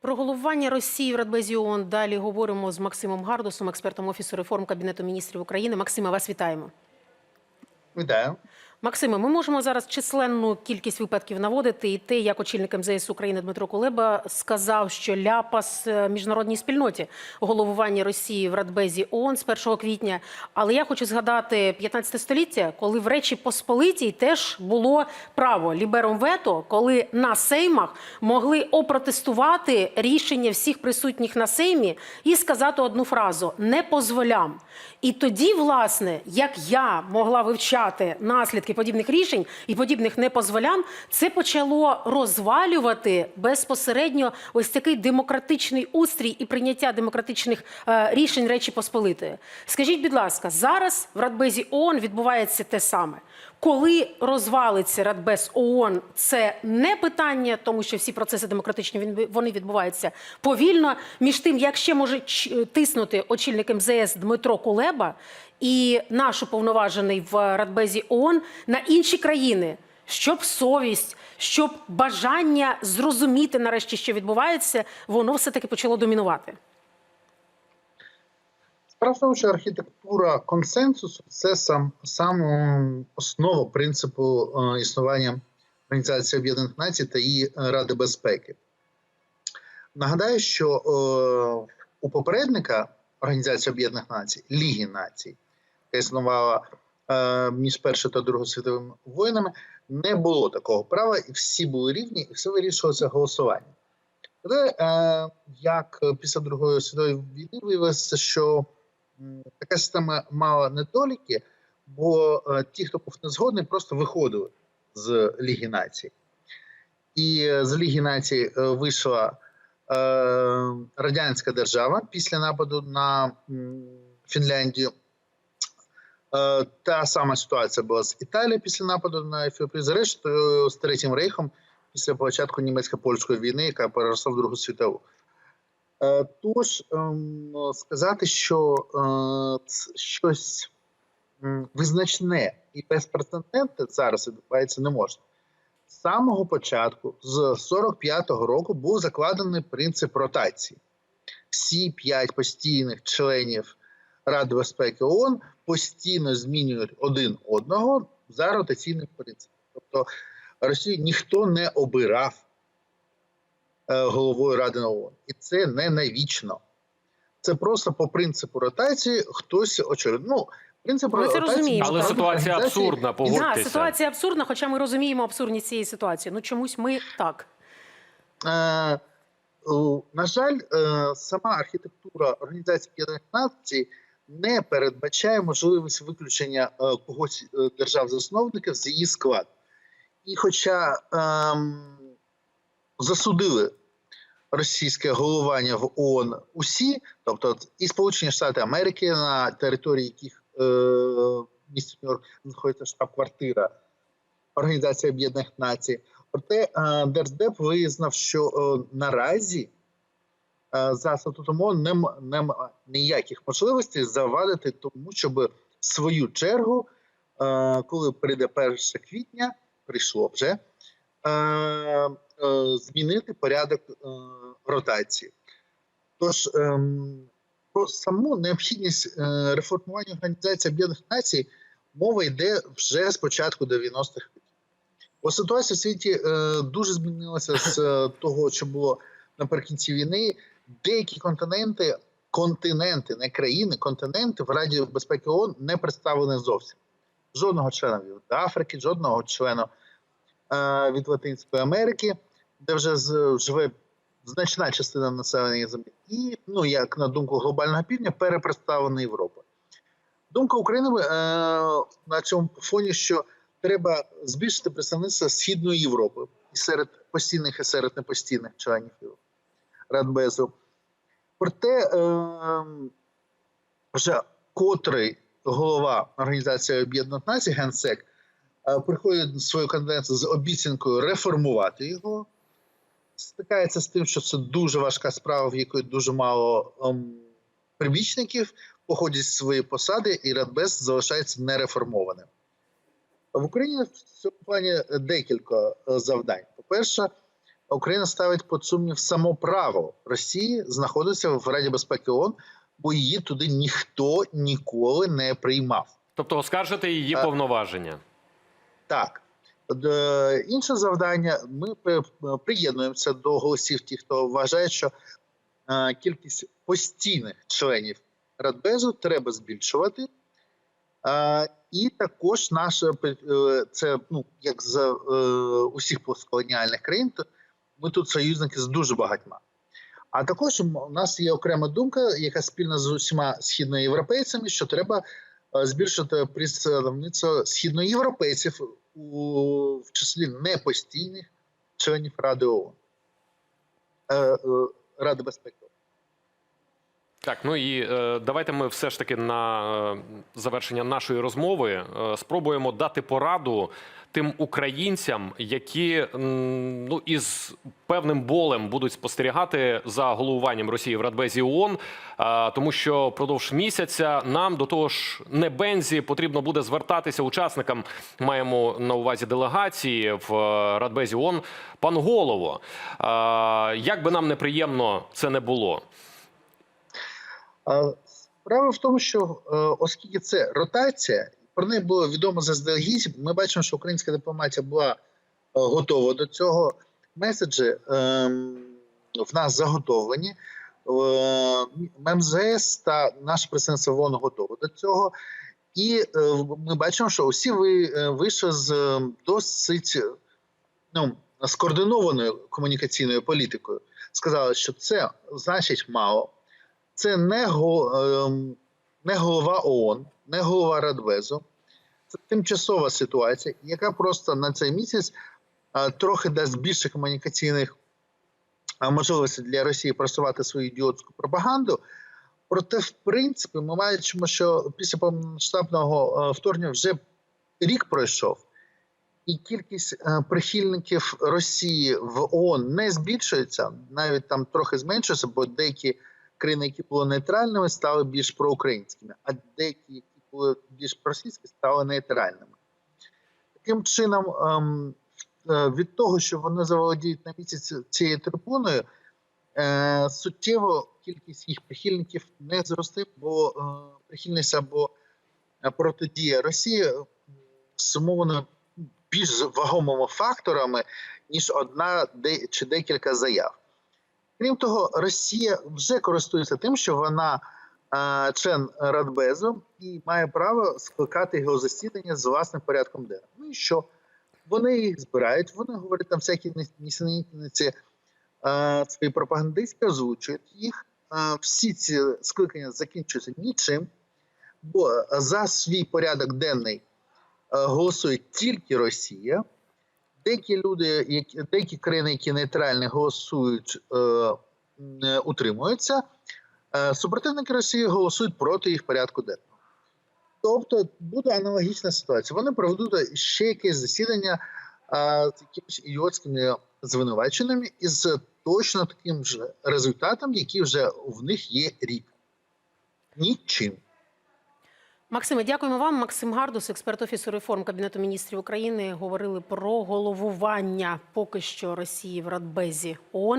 Про головування Росії в Радбезі ООН далі говоримо з Максимом Гардусом, експертом Офісу реформ Кабінету міністрів України. Максима, вас вітаємо. Вітаю. Максиме, ми можемо зараз численну кількість випадків наводити. І те, як очільник МЗС України Дмитро Кулеба сказав, що ляпас е, міжнародній спільноті головування Росії в Радбезі ООН з 1 квітня. Але я хочу згадати 15 століття, коли в Речі Посполитій теж було право лібером вето, коли на сеймах могли опротестувати рішення всіх присутніх на сеймі і сказати одну фразу не позволям. І тоді, власне, як я могла вивчати наслідки подібних рішень і подібних непозволян, це почало розвалювати безпосередньо ось такий демократичний устрій і прийняття демократичних е, рішень Речі Посполитої. Скажіть, будь ласка, зараз в Радбезі ООН відбувається те саме. Коли розвалиться Радбез ООН, це не питання, тому що всі процеси демократичні вони відбуваються повільно. Між тим, як ще може тиснути очільник МЗС Дмитро Кулеба і наш уповноважений в Радбезі ООН на інші країни, щоб совість, щоб бажання зрозуміти нарешті, що відбувається, воно все таки почало домінувати. Справа архітектура консенсусу це сам, сам е, основа принципу е, існування Організації Об'єднаних Націй та її е, Ради безпеки. Нагадаю, що е, у попередника Організації Об'єднаних Націй Ліги Націй, яка існувала е, між Першою та Другою світовими воїнами, не було такого права, і всі були рівні, і все вирішувалося голосуванням. Але е, як після Другої світової війни виявилося, що така система мала недоліки, бо е, ті, хто був не згодний, просто виходили з Ліги Націй. І з Ліги Націй е, вийшла е, радянська держава після нападу на Фінляндію. Та сама ситуація була з Італією після нападу на Ефіопію, зрештою з Третім Рейхом після початку німецько-польської війни, яка переросла в Другу світову. Е, Тож ем, сказати, що е, щось визначне і безпрецедентне зараз відбувається не можна. З самого початку, з 45-го року, був закладений принцип ротації. Всі п'ять постійних членів Ради безпеки ООН постійно змінюють один одного за ротаційним принципом. Тобто Росію ніхто не обирав головою Ради ООН. І це не навічно. Це просто по принципу ротації хтось очолює. Ну, принцип Ми це розуміємо. Але ситуація абсурдна, Да, погодьтеся. ситуація абсурдна, хоча ми розуміємо абсурдність цієї ситуації. Ну чомусь ми так. Е, на жаль, е, сама архітектура Організації Об'єднаних Націй не передбачає можливість виключення е, когось е, держав-засновників з її складу. І хоча ем, засудили російське головування в ООН усі, тобто і Сполучені Штати Америки, на території яких е, місті Нью-Йорк знаходиться штаб-квартира Організації Об'єднаних Націй, Проте е, Держдеп визнав, що е, наразі е, за статутом ООН нем- нема ніяких можливостей завадити тому, щоб свою чергу, е, коли прийде 1 квітня, прийшло вже, змінити порядок е, ротації. Тож ем, про саму необхідність е, реформування Організації Об'єднаних Націй мова йде вже з початку 90-х років. Бо ситуація в світі е, дуже змінилася з е, того, що було наприкінці війни. Деякі континенти, континенти, не країни, континенти в Раді безпеки ООН не представлені зовсім. Жодного члена Африки, жодного члена е, від Латинської Америки, де вже живе значна частина населення землі, і ну як на думку глобального півдня, перепредставлена Європа. Думка України е, на цьому фоні, що треба збільшити представництво Східної Європи і серед постійних і серед непостійних членів Радбезу. Проте е, вже котрий голова Організації Об'єднаних Націй Генсек приходить свою кандидатуру з обіцянкою реформувати його. Стикається з тим, що це дуже важка справа, в якої дуже мало ем, прибічників походять з своєї посади, і Радбез залишається нереформованим. В Україні в цьому плані декілька е, завдань. По-перше, Україна ставить під сумнів само право Росії знаходитися в Раді безпеки ООН, бо її туди ніхто ніколи не приймав. Тобто оскаржити її А- повноваження. Так. Інше завдання: ми приєднуємося до голосів тих, хто вважає, що е, кількість постійних членів Радбезу треба збільшувати. Е, І також наше е, це ну як з е, усіх постколоніальних країн, то ми тут союзники з дуже багатьма. А також у нас є окрема думка, яка спільна з усіма східноєвропейцями, що треба е, збільшити представництво східноєвропейців у в числі непостійних членів Ради ООН. Е, е, Ради безпеки. Так, ну і е, давайте ми все ж таки на е, завершення нашої розмови е, спробуємо дати пораду тим українцям, які ну із певним болем будуть спостерігати за головуванням Росії в Радбезі ООН, тому що впродовж місяця нам до того ж не бензі потрібно буде звертатися учасникам. Маємо на увазі делегації в е, Радбезі ООН. Пан голово, як би нам неприємно це не було. Справа в тому, що е, оскільки це ротація, про неї було відомо заздалегідь, ми бачимо, що українська дипломатія була е, готова до цього. Меседжі ем, в нас заготовлені. Е, МЗС та наше представництво ВОН готове до цього. І е, ми бачимо, що усі ви вийшли з досить ну, скоординованою комунікаційною політикою. Сказали, що це значить мало. Це не, ем, не голова ООН, не голова Радбезу. Це тимчасова ситуація, яка просто на цей місяць е, трохи дасть більше комунікаційних можливостей для Росії просувати свою ідіотську пропаганду. Проте, в принципі, ми бачимо, що після повномасштабного вторгнення вже рік пройшов, і кількість е, прихильників Росії в ООН не збільшується, навіть там трохи зменшується, бо деякі країни, які були нейтральними, стали більш проукраїнськими, а деякі, які були більш проросійські, стали нейтральними. Таким чином, ем, е, від того, що вони заволодіють на місяць цією трибуною, е, суттєво кількість їх прихильників не зросте, бо е, прихильність або протидія Росії сумована більш вагомими факторами, ніж одна чи декілька заяв. Крім того, Росія вже користується тим, що вона член Радбезу і має право скликати його засідання з власним порядком денним. Ну і що? Вони їх збирають, вони говорять там всякі нісенітниці свої пропагандистські, озвучують їх. Всі ці скликання закінчуються нічим, бо за свій порядок денний голосує тільки Росія. Деякі люди, які деякі країни, які нейтральні, голосують, е, утримуються. Е, супротивники Росії голосують проти їх порядку денного. Тобто буде аналогічна ситуація. Вони проведуть ще якесь засідання е, з якимись ідіотськими звинуваченнями і з точно таким ж результатом, який вже в них є рік. Нічим. Максиме, дякуємо вам. Максим Гардус, експерт офісу реформ Кабінету міністрів України, говорили про головування поки що Росії в Радбезі ООН.